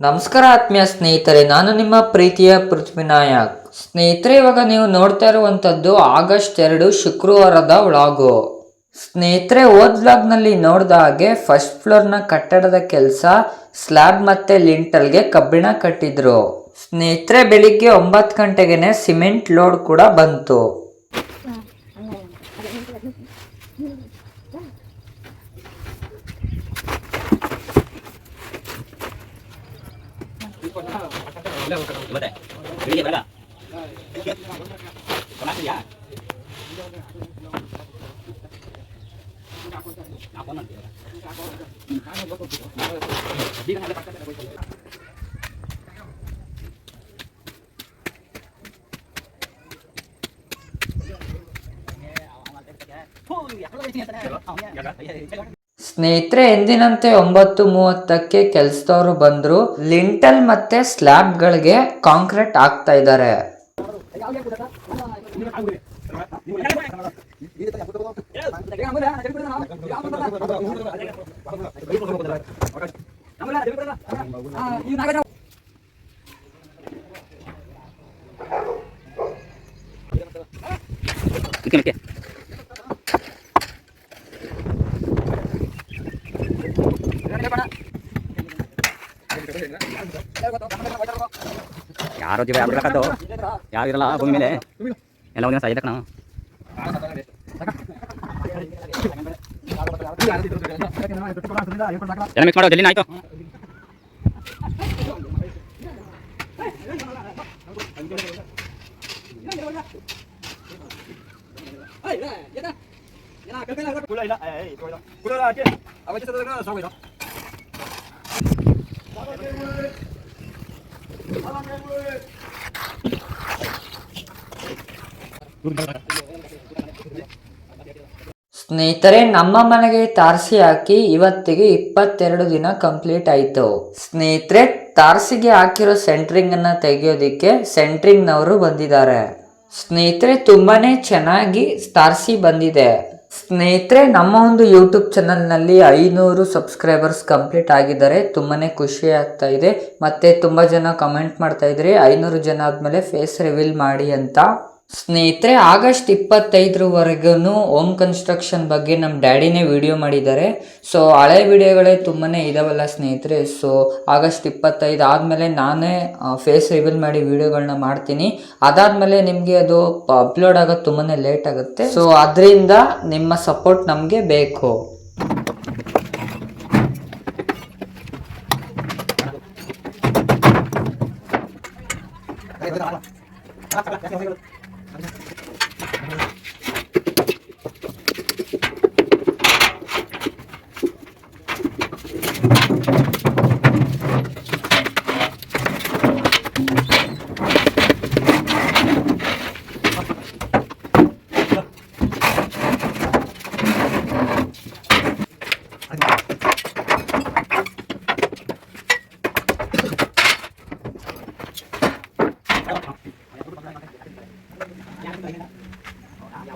ನಮಸ್ಕಾರ ಆತ್ಮೀಯ ಸ್ನೇಹಿತರೆ, ನಾನು ನಿಮ್ಮ ಪ್ರೀತಿಯ ಪೃಥ್ವಿನಾಯಕ್ ಸ್ನೇಹಿತರೆ, ಇವಾಗ ನೀವು ನೋಡ್ತಾ ಇರುವಂತದ್ದು ಆಗಸ್ಟ್ ಎರಡು ಶುಕ್ರವಾರದ ವ್ಲಾಗು. ಸ್ನೇಹಿತರೆ ಓದ್ ವ್ಲಾಗ್ನಲ್ಲಿ ನೋಡಿದ ಹಾಗೆ ಫಸ್ಟ್ ಫ್ಲೋರ್ನ ಕಟ್ಟಡದ ಕೆಲಸ, ಸ್ಲ್ಯಾಬ್ ಮತ್ತೆ ಲಿಂಟಲ್ಗೆ ಕಬ್ಬಿಣ ಕಟ್ಟಿದ್ರು. ಸ್ನೇಹಿತರೆ, ಬೆಳಿಗ್ಗೆ ಒಂಬತ್ತು ಗಂಟೆಗೆ ಸಿಮೆಂಟ್ ಲೋಡ್ ಕೂಡ ಬಂತು. பெரிய வருகா சொன்னாச்சியா Phun, ya, kalau ini ternyata, oh ya, ya, ya, ya, ಸ್ನೇಹಿತರೆ ಎಂದಿನಂತೆ ಒಂಬತ್ತು ಮೂವತ್ತಕ್ಕೆ ಕೆಲಸದವರು ಬಂದ್ರು. ಲಿಂಟಲ್ ಮತ್ತೆ ಸ್ಲ್ಯಾಬ್ಗಳಿಗೆ ಕಾಂಕ್ರೀಟ್ ಹಾಕ್ತಾ ಇದ್ದಾರೆ ಜೀವ ಯಾರು ಬಿಡಕತ್ತು ಯಾವ ಇರಲ್ಲ ಭೂಮಿ ಮೇಲೆ ಎಲ್ಲ ಒಂದಿನ ಸಾಯ್ದಕ್ಕೆ ನಾವು ಎಲ್ಲ ಮಿಕ್ಸ್ ಮಾಡೋ ಜಲ್ಲಿನ ಆಯ್ತು ಸ್ನೇಹಿತರೆ, ನಮ್ಮ ಮನೆಗೆ ತಾರಸಿ ಹಾಕಿ ಇವತ್ತಿಗೆ ಇಪ್ಪತ್ತೆರಡು ದಿನ ಕಂಪ್ಲೀಟ್ ಆಯ್ತು. ಸ್ನೇಹಿತರೆ, ತಾರಸಿಗೆ ಹಾಕಿರೋ ಸೆಂಟ್ರಿಂಗ್ ಅನ್ನ ತೆಗೆಯೋದಿಕ್ಕೆ ಸೆಂಟ್ರಿಂಗ್ ನವರು ಬಂದಿದ್ದಾರೆ. ಸ್ನೇಹಿತರೆ, ತುಂಬಾನೇ ಚೆನ್ನಾಗಿ ತಾರಸಿ ಬಂದಿದೆ. ಸ್ನೇಹಿತರೆ, ನಮ್ಮ ಒಂದು ಯೂಟ್ಯೂಬ್ ಚಾನಲ್ನಲ್ಲಿ ಐನೂರು ಸಬ್ಸ್ಕ್ರೈಬರ್ಸ್ ಕಂಪ್ಲೀಟ್ ಆಗಿದ್ದಾರೆ. ತುಂಬಾನೇ ಖುಷಿ ಆಗ್ತಾ ಇದೆ. ಮತ್ತೆ ತುಂಬ ಜನ ಕಮೆಂಟ್ ಮಾಡ್ತಾ ಇದ್ರಿ. ಐನೂರು ಜನ ಆದಮೇಲೆ ಫೇಸ್ ರಿವೀಲ್ ಮಾಡಿ ಅಂತ. ಸ್ನೇಹಿತರೆ, ಆಗಸ್ಟ್ ಇಪ್ಪತ್ತೈದರವರೆಗೂ ಓಮ್ ಕನ್ಸ್ಟ್ರಕ್ಷನ್ ಬಗ್ಗೆ ನಮ್ಮ ಡ್ಯಾಡಿನೇ ವಿಡಿಯೋ ಮಾಡಿದ್ದಾರೆ. ಸೊ ಹಳೆ ವಿಡಿಯೋಗಳೇ ತುಂಬಾನೇ ಇದಾವಲ್ಲ ಸ್ನೇಹಿತರೆ. ಸೊ ಆಗಸ್ಟ್ ಇಪ್ಪತ್ತೈದು ಆದಮೇಲೆ ನಾನೇ ಫೇಸ್ ರಿವೀಲ್ ಮಾಡಿ ವಿಡಿಯೋಗಳನ್ನ ಮಾಡ್ತೀನಿ. ಅದಾದಮೇಲೆ ನಿಮಗೆ ಅದು ಅಪ್ಲೋಡ್ ಆಗೋದು ತುಂಬಾನೇ ಲೇಟ್ ಆಗುತ್ತೆ. ಸೊ ಅದರಿಂದ ನಿಮ್ಮ ಸಪೋರ್ಟ್ ನಮಗೆ ಬೇಕು.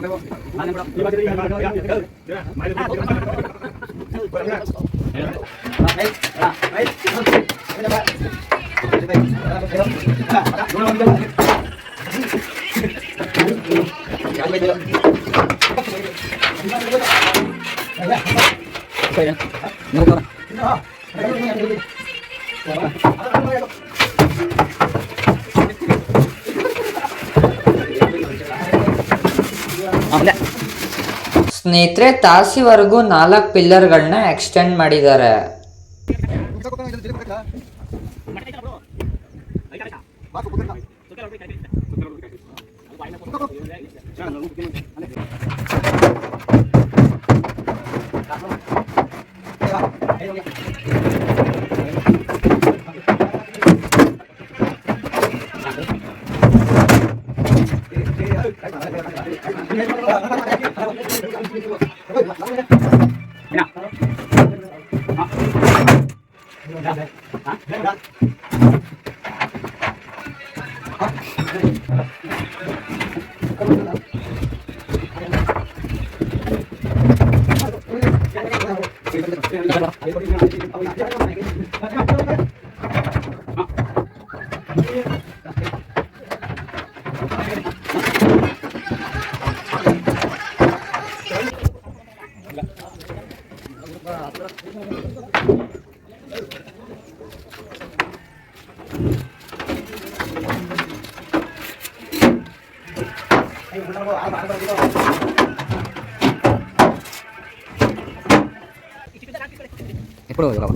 ไปไปไป ಸ್ನೇಹಿತರೆ ತಾಸಿವರೆಗೂ ನಾಲ್ಕು ಪಿಲ್ಲರ್ಗಳನ್ನ ಎಕ್ಸ್ಟೆಂಡ್ ಮಾಡಿದ್ದಾರೆ. 危ない。不能有了吧？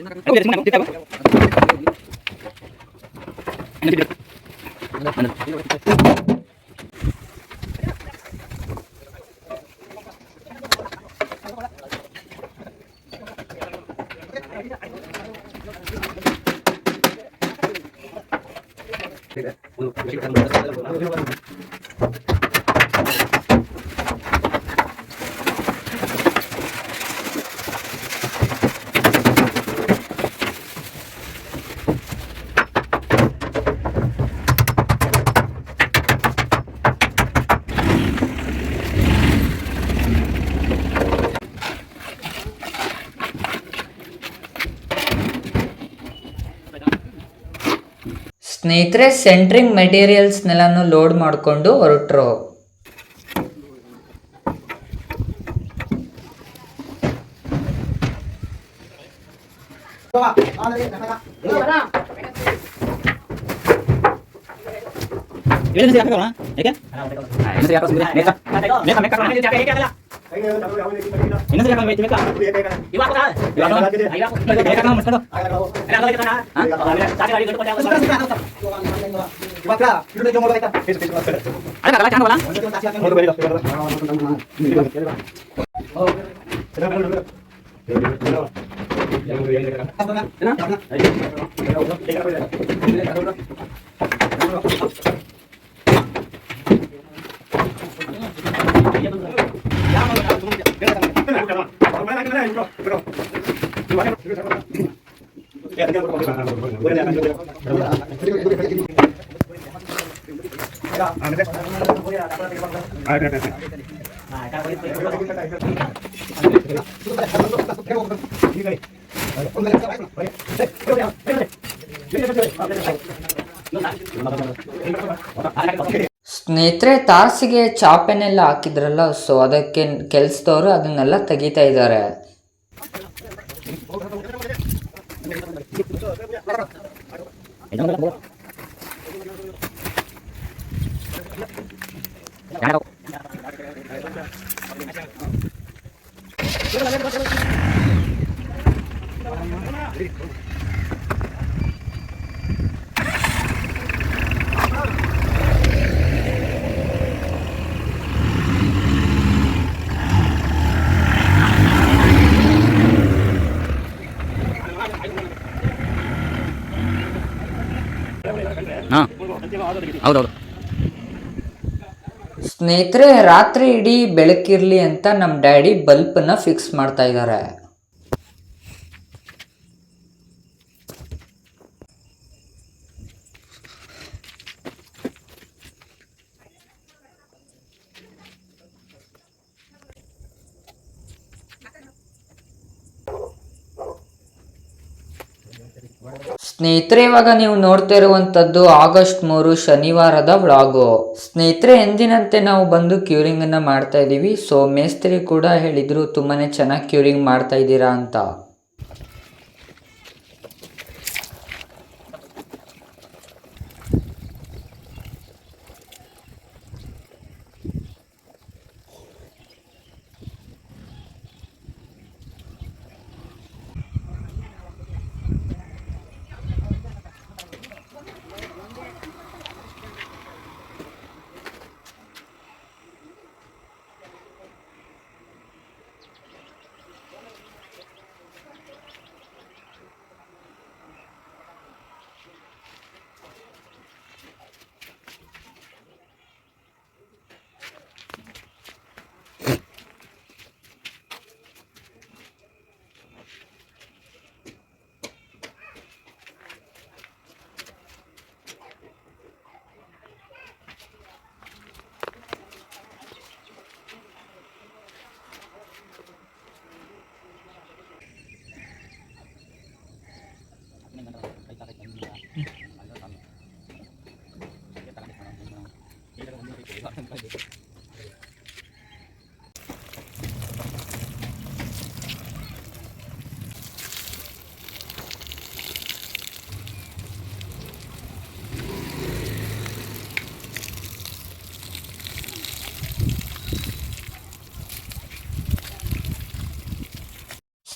Aku dari mana? kita mana? Mana? Mana? ಸ್ನೇಹಿತರೆ ಸೆಂಟ್ರಿಂಗ್ ಮೆಟೀರಿಯಲ್ಸ್ನೆಲ್ಲನೂ ಲೋಡ್ ಮಾಡಿಕೊಂಡು ಹೊರಟ್ರು. इनसे क्या काम बेच में का ये बात बता ये बात बता ये काम मत करो अरे अगला कितना हाँ सारी गाड़ी गट पटा ये बात करा फिर जो मोड़ बैठा फिर फिर बात कर अरे अगला जान वाला मोड़ बैठा ओ चला चला चला है ना है ना ಸ್ನೇಹಿತರೆ ತಾರಸಿಗೆ ಚಾಪೆನೆಲ್ಲ ಹಾಕಿದ್ರಲ್ಲ ಸೊ ಅದಕ್ಕೆ ಕೆಲ್ಸದವರು ಅದನ್ನೆಲ್ಲ ತೆಗಿತಾ ಇದ್ದಾರೆ. Jangan aku. Jangan aku. ಹೌದೌದು. ಸ್ನೇಹಿತರೆ ರಾತ್ರಿ ಇಡೀ ಬೆಳಕಿರಲಿ ಅಂತ ನಮ್ಮ ಡ್ಯಾಡಿ ಬಲ್ಪನ್ನು ಫಿಕ್ಸ್ ಮಾಡ್ತಾ ಇದ್ದಾರೆ ಸ್ನೇಹಿತರೆ, ಇವಾಗ ನೀವು ನೋಡ್ತಾ ಇರುವಂಥದ್ದು ಆಗಸ್ಟ್ ಮೂರು ಶನಿವಾರದ ವ್ಲಾಗು. ಸ್ನೇಹಿತರೆ, ಎಂದಿನಂತೆ ನಾವು ಬಂದು ಕ್ಯೂರಿಂಗ್ ಅನ್ನ ಮಾಡ್ತಾ ಇದೀವಿ ಸೊ ಮೇಸ್ತ್ರಿ ಕೂಡ ಹೇಳಿದ್ರು, ತುಂಬಾನೇ ಚೆನ್ನಾಗಿ ಕ್ಯೂರಿಂಗ್ ಮಾಡ್ತಾ ಇದ್ದೀರಾ ಅಂತ.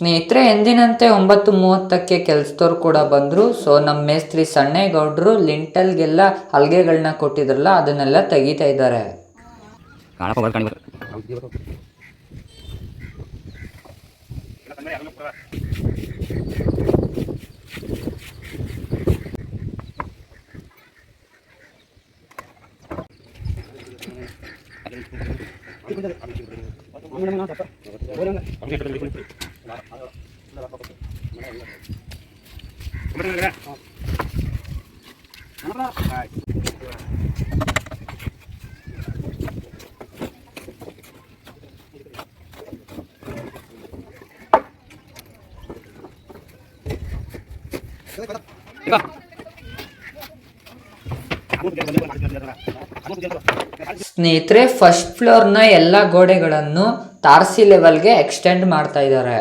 ಸ್ನೇಹಿತರೆ ಎಂದಿನಂತೆ ಒಂಬತ್ತು ಮೂವತ್ತಕ್ಕೆ ಕೆಲಸದವ್ರು ಕೂಡ ಬಂದರು. ಸೊ ನಮ್ಮ ಮೇಸ್ತ್ರಿ ಸಣ್ಣೇಗೌಡರು ಲಿಂಟಲ್ಗೆಲ್ಲ ಹಲ್ಗೆಗಳನ್ನ ಕೊಟ್ಟಿದ್ರಲ್ಲ ಅದನ್ನೆಲ್ಲ ತೆಗಿತಾ ಇದ್ದಾರೆ. ಸ್ನೇಹಿತರೆ ಫಸ್ಟ್ ಫ್ಲೋರ್ನ ಎಲ್ಲ ಗೋಡೆಗಳನ್ನು ತಾರಸಿ ಲೆವೆಲ್ಗೆ ಎಕ್ಸ್ಟೆಂಡ್ ಮಾಡ್ತಾ ಇದ್ದಾರೆ.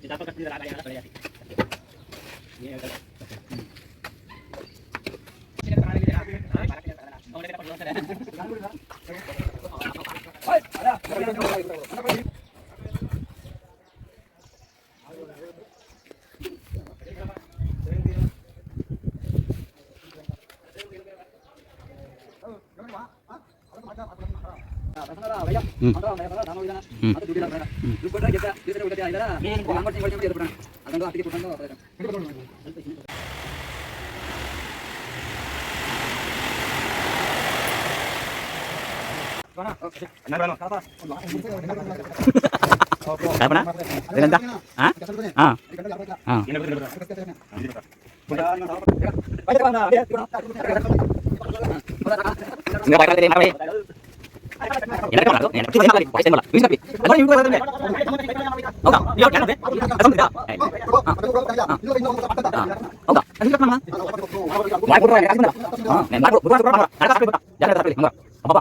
Kita dapat tidak ada yang ada ಬಾಯ್ಕಾದ್ರೆ ಏನು ಮಾಡಿ ಎಲ್ಲ ಹೌದಾ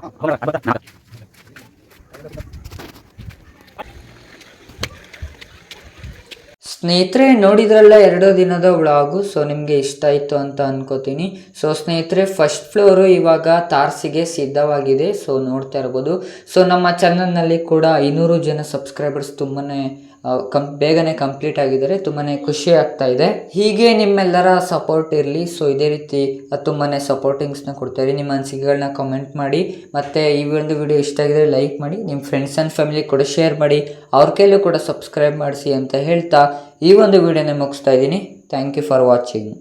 ಸ್ನೇಹಿತರೆ, ನೋಡಿದ್ರಲ್ಲ ಎರಡು ದಿನದ ವ್ಲಾಗು ಸೊ ನಿಮಗೆ ಇಷ್ಟ ಆಯಿತು ಅಂತ ಅನ್ಕೋತೀನಿ. ಸೊ ಸ್ನೇಹಿತರೆ ಫಸ್ಟ್ ಫ್ಲೋರು ಇವಾಗ ತಾರ್ಸಿಗೆ ಸಿದ್ಧವಾಗಿದೆ ಸೊ ನೋಡ್ತಾ ಇರ್ಬೋದು. ಸೊ ನಮ್ಮ ಚಾನಲ್ನಲ್ಲಿ ಕೂಡ ಐನೂರು ಜನ ಸಬ್ಸ್ಕ್ರೈಬರ್ಸ್ ತುಂಬಾ ಕಂ, ಬೇಗನೆ ಕಂಪ್ಲೀಟ್ ಆಗಿದ್ದರೆ ತುಂಬಾ ಖುಷಿ ಆಗ್ತಾ ಇದೆ. ಹೀಗೆ ನಿಮ್ಮೆಲ್ಲರ ಸಪೋರ್ಟ್ ಇರಲಿ. ಸೊ ಇದೇ ರೀತಿ ತುಂಬಾ ಸಪೋರ್ಟಿಂಗ್ಸ್ನ ಕೊಡ್ತಾರೆ ನಿಮ್ಮ ಅನಿಸಿಕೆಗಳನ್ನ ಕಮೆಂಟ್ ಮಾಡಿ. ಮತ್ತು ಈ ಒಂದು ವಿಡಿಯೋ ಇಷ್ಟ ಆಗಿದ್ರೆ ಲೈಕ್ ಮಾಡಿ. ನಿಮ್ಮ ಫ್ರೆಂಡ್ಸ್ ಆ್ಯಂಡ್ ಫ್ಯಾಮಿಲಿ ಕೂಡ ಶೇರ್ ಮಾಡಿ. ಅವ್ರ ಕೈಲೂ ಕೂಡ ಸಬ್ಸ್ಕ್ರೈಬ್ ಮಾಡಿಸಿ ಅಂತ ಹೇಳ್ತಾ ಈ ಒಂದು ವಿಡಿಯೋನ ಮುಗಿಸ್ತಾ ಇದ್ದೀನಿ. Thank you for watching